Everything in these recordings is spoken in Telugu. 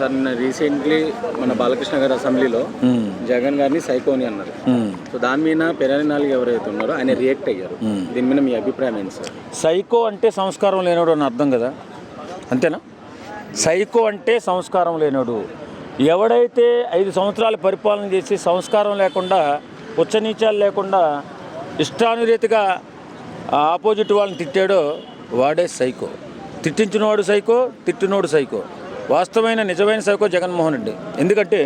సార్ నిన్న రీసెంట్లీ మన బాలకృష్ణ గారి అసెంబ్లీలో జగన్ గారిని సైకోని అన్నారు. సో దాని మీద పెరాని నాలుగు ఎవరైతే ఉన్నారో ఆయన రియాక్ట్ అయ్యారు. దీని మీద మీ అభిప్రాయం ఏంటి సార్? సైకో అంటే సంస్కారం లేనోడు అని అర్థం కదా? అంతేనా? సైకో అంటే సంస్కారం లేనోడు. ఎవడైతే ఐదు సంవత్సరాలు పరిపాలన చేసి సంస్కారం లేకుండా ఉచ్చనీచాలు లేకుండా ఇష్టానురీతిగా ఆపోజిట్ వాళ్ళని తిట్టాడో వాడే సైకో. తిట్టించినవాడు సైకో తిట్టినోడు సైకో. వాస్తవమైన నిజమైన సైకో జగన్మోహన్ రెడ్డి. ఎందుకంటే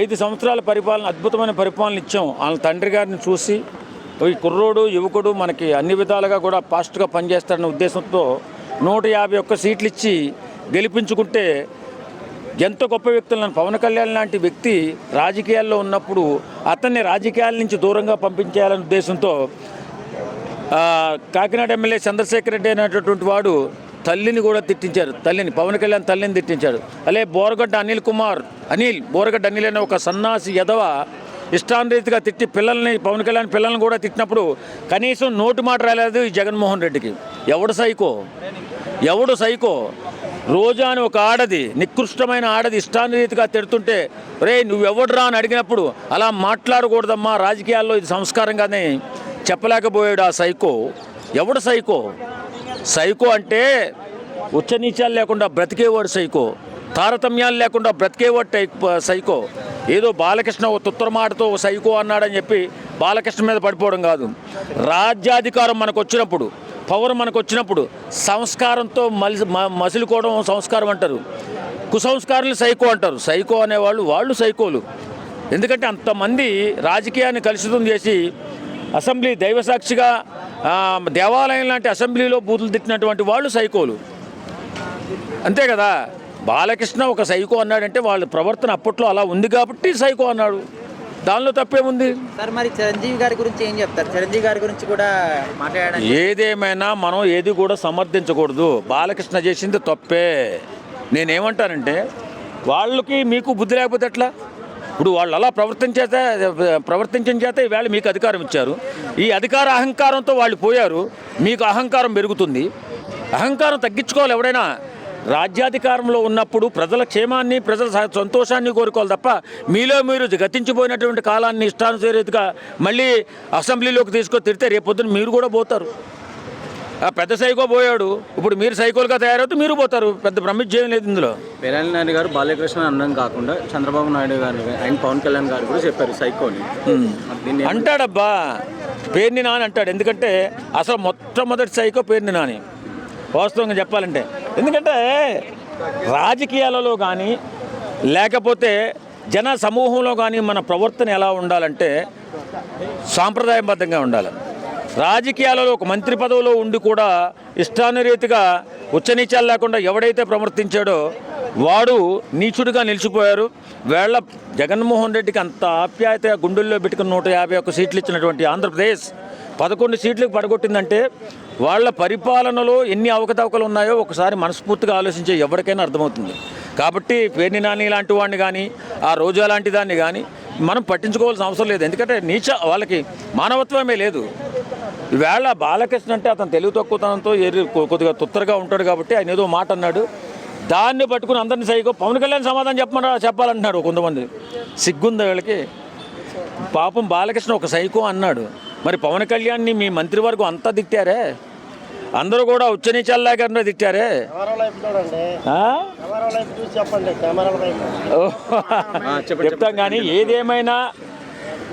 ఐదు సంవత్సరాల పరిపాలన అద్భుతమైన పరిపాలన ఇచ్చాం. వాళ్ళ తండ్రి గారిని చూసి ఈ కుర్రోడు యువకుడు మనకి అన్ని విధాలుగా కూడా ఫాస్ట్గా పనిచేస్తారనే ఉద్దేశంతో నూట యాభై ఒక్క సీట్లు ఇచ్చి గెలిపించుకుంటే ఎంత గొప్ప వ్యక్తులను పవన్ కళ్యాణ్ లాంటి వ్యక్తి రాజకీయాల్లో ఉన్నప్పుడు అతన్ని రాజకీయాల నుంచి దూరంగా పంపించేయాలనే ఉద్దేశంతో కాకినాడ ఎమ్మెల్యే చంద్రశేఖర్ రెడ్డి అనేటటువంటి వాడు తల్లిని కూడా తిట్టించారు. తల్లిని పవన్ కళ్యాణ్ తల్లిని తిట్టించాడు అలే బోరగడ్డ అనిల్ కుమార్ అనిల్ బోరగడ్డ అనిల్ అనే ఒక సన్నాసి యదవ ఇష్టానరీతిగా తిట్టి పిల్లల్ని పవన్ కళ్యాణ్ పిల్లల్ని కూడా తిట్టినప్పుడు కనీసం నోటు మాట రాలేదు ఈ జగన్మోహన్ రెడ్డికి. ఎవడు సైకో? ఎవడు సైకో? రోజా అని ఒక ఆడది నికృష్టమైన ఆడది ఇష్టానురీతిగా తిడుతుంటే రే నువ్వెవడరా? అని అడిగినప్పుడు అలా మాట్లాడకూడదమ్మా రాజకీయాల్లో ఇది సంస్కారంగానే చెప్పలేకపోయాడు ఆ సైకో. ఎవడు సైకో? సైకో అంటే ఉచ్చనీచాలు లేకుండా బ్రతికేవాడు సైకో తారతమ్యాలు లేకుండా బ్రతికేవాడు టైప్ సైకో. ఏదో బాలకృష్ణ ఓ తుత్తర మాటతో ఓ సైకో అన్నాడని చెప్పి బాలకృష్ణ మీద పడిపోవడం కాదు. రాజ్యాధికారం మనకు వచ్చినప్పుడు పవర్ మనకు వచ్చినప్పుడు సంస్కారంతో మలిసి మ- మసులుకోవడం సంస్కారం అంటారు. కుసంస్కారాలు సైకో అంటారు. సైకో అనేవాళ్ళు వాళ్ళు సైకోలు. ఎందుకంటే అంతమంది రాజకీయాన్ని కలుషితం చేసి అసెంబ్లీ దైవసాక్షిగా దేవాలయం లాంటి అసెంబ్లీలో బూతులు తిట్టినటువంటి వాళ్ళు సైకోలు. అంతే కదా? బాలకృష్ణ ఒక సైకో అన్నాడంటే వాళ్ళ ప్రవర్తన అప్పట్లో అలా ఉంది కాబట్టి సైకో అన్నాడు. దానిలో తప్పేముంది? సార్ మరి చిరంజీవి గారి గురించి ఏం చెప్తారు? చిరంజీవి గారి గురించి కూడా మాట్లాడడానికి ఏదేమైనా మనం ఏది కూడా సమర్థించకూడదు. బాలకృష్ణ చేసింది తప్పే. నేనేమంటానంటే వాళ్ళకి మీకు బుద్ధి లేకపోతే ఎట్లా? ఇప్పుడు వాళ్ళు అలా ప్రవర్తించేత ప్రవర్తించిన చేత ఈవేళ మీకు అధికారం ఇచ్చారు. ఈ అధికార అహంకారంతో వాళ్ళు పోయారు. మీకు అహంకారం పెరుగుతుంది. అహంకారం తగ్గించుకోవాలి ఎవడైనా. రాజ్యాధికారంలో ఉన్నప్పుడు ప్రజల క్షేమాన్ని ప్రజల సంతోషాన్ని కోరుకోవాలి తప్ప మీలో మీరు గతించిపోయినటువంటి కాలాన్ని ఇష్టానుసరిగా మళ్ళీ అసెంబ్లీలోకి తీసుకొని తిడితే రేపొద్దున మీరు కూడా పోతారు. ఆ పెద్ద సైకో పోయాడు. ఇప్పుడు మీరు సైకోలుగా తయారవుతే మీరు పోతారు. పెద్ద బ్రహ్మిజ్యం లేదు ఇందులో. పెరాని నాయుడు గారు బాలకృష్ణ అనడం కాకుండా చంద్రబాబు నాయుడు గారు ఆయన పవన్ కళ్యాణ్ గారు కూడా చెప్పారు సైకోని. దీన్ని అంటాడబ్బా పేరుని నాని అంటాడు. ఎందుకంటే అసలు మొట్టమొదటి సైకో పేరుని నాని. వాస్తవంగా చెప్పాలంటే. ఎందుకంటే రాజకీయాలలో కానీ లేకపోతే జన సమూహంలో కానీ మన ప్రవర్తన ఎలా ఉండాలంటే సాంప్రదాయబద్ధంగా ఉండాలి. రాజకీయాలలో ఒక మంత్రి పదవిలో ఉండి కూడా ఇష్టానురీతిగా ఉచ్చనీచాలు లేకుండా ఎవడైతే ప్రవర్తించాడో వాడు నీచుడిగా నిలిచిపోయారు. వేళ్ళ జగన్మోహన్ రెడ్డికి అంత ఆప్యాయత గుండెల్లో పెట్టుకుని నూట యాభై ఒక్క సీట్లు ఇచ్చినటువంటి ఆంధ్రప్రదేశ్ పదకొండు సీట్లకు పడగొట్టిందంటే వాళ్ళ పరిపాలనలో ఎన్ని అవకతవకలు ఉన్నాయో ఒకసారి మనస్ఫూర్తిగా ఆలోచించే ఎవరికైనా అర్థమవుతుంది. కాబట్టి పేర్ని నాని లాంటి వాడిని కానీ ఆ రోజా లాంటి దాన్ని కానీ మనం పట్టించుకోవాల్సిన అవసరం లేదు. ఎందుకంటే నీచ వాళ్ళకి మానవత్వమే లేదు. ఈవేళ బాలకృష్ణ అంటే అతను తెలుగు తక్కువతనంతో కొద్దిగా తుత్తరగా ఉంటాడు కాబట్టి ఆయన ఏదో మాట అన్నాడు. దాన్ని పట్టుకుని అందరిని సైకో పవన్ కళ్యాణ్ సమాధానం చెప్పమన్నా చెప్పాలంటున్నాడు కొంతమంది. సిగ్గుంది వీళ్ళకి. పాపం బాలకృష్ణ ఒక సైకో అన్నాడు. మరి పవన్ కళ్యాణ్ని మీ మంత్రివర్గం అంతా తిట్టారే? అందరూ కూడా ఉచ్చనీచాల్లాగా తిట్టారే? ఆ? ఓ, చెప్తాం కానీ ఏదేమైనా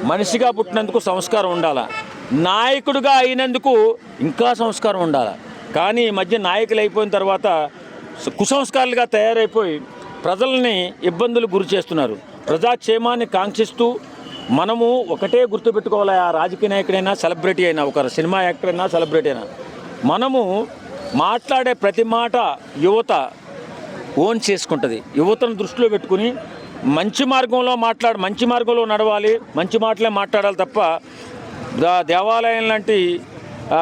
మనిషిగా పుట్టినందుకు సంస్కారం ఉండాలా? నాయకుడిగా అయినందుకు ఇంకా సంస్కారం ఉండాలి. కానీ ఈ మధ్య నాయకులు అయిపోయిన తర్వాత కుసంస్కారాలుగా తయారైపోయి ప్రజల్ని ఇబ్బందులు గురి చేస్తున్నారు. ప్రజాక్షేమాన్ని కాంక్షిస్తూ మనము ఒకటే గుర్తుపెట్టుకోవాలి ఆ రాజకీయ నాయకుడైనా సెలబ్రిటీ అయినా ఒక సినిమా యాక్టర్ అయినా సెలబ్రిటీ అయినా. మనము మాట్లాడే ప్రతి మాట యువత ఓన్ చేసుకుంటుంది. యువతను దృష్టిలో పెట్టుకుని మంచి మార్గంలో మాట్లాడ మంచి మార్గంలో నడవాలి మంచి మాటలే మాట్లాడాలి తప్ప దేవాలయం లాంటి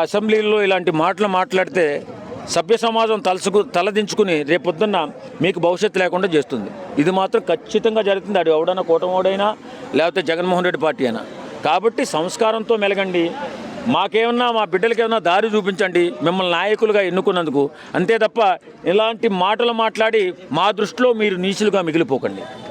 అసెంబ్లీల్లో ఇలాంటి మాటలు మాట్లాడితే సభ్య సమాజం తలసుకు తలదించుకుని రేపొద్దున్న మీకు భవిష్యత్తు లేకుండా చేస్తుంది. ఇది మాత్రం ఖచ్చితంగా జరుగుతుంది. అది ఎవడైనా కూటమోడైనా లేకపోతే జగన్మోహన్ రెడ్డి పార్టీ అయినా. కాబట్టి సంస్కారంతో మెలగండి. మాకేమన్నా మా బిడ్డలకేమన్నా దారి చూపించండి. మిమ్మల్ని నాయకులుగా ఎన్నుకున్నందుకు. అంతే తప్ప ఇలాంటి మాటలు మాట్లాడి మా దృష్టిలో మీరు నీచులుగా మిగిలిపోకండి.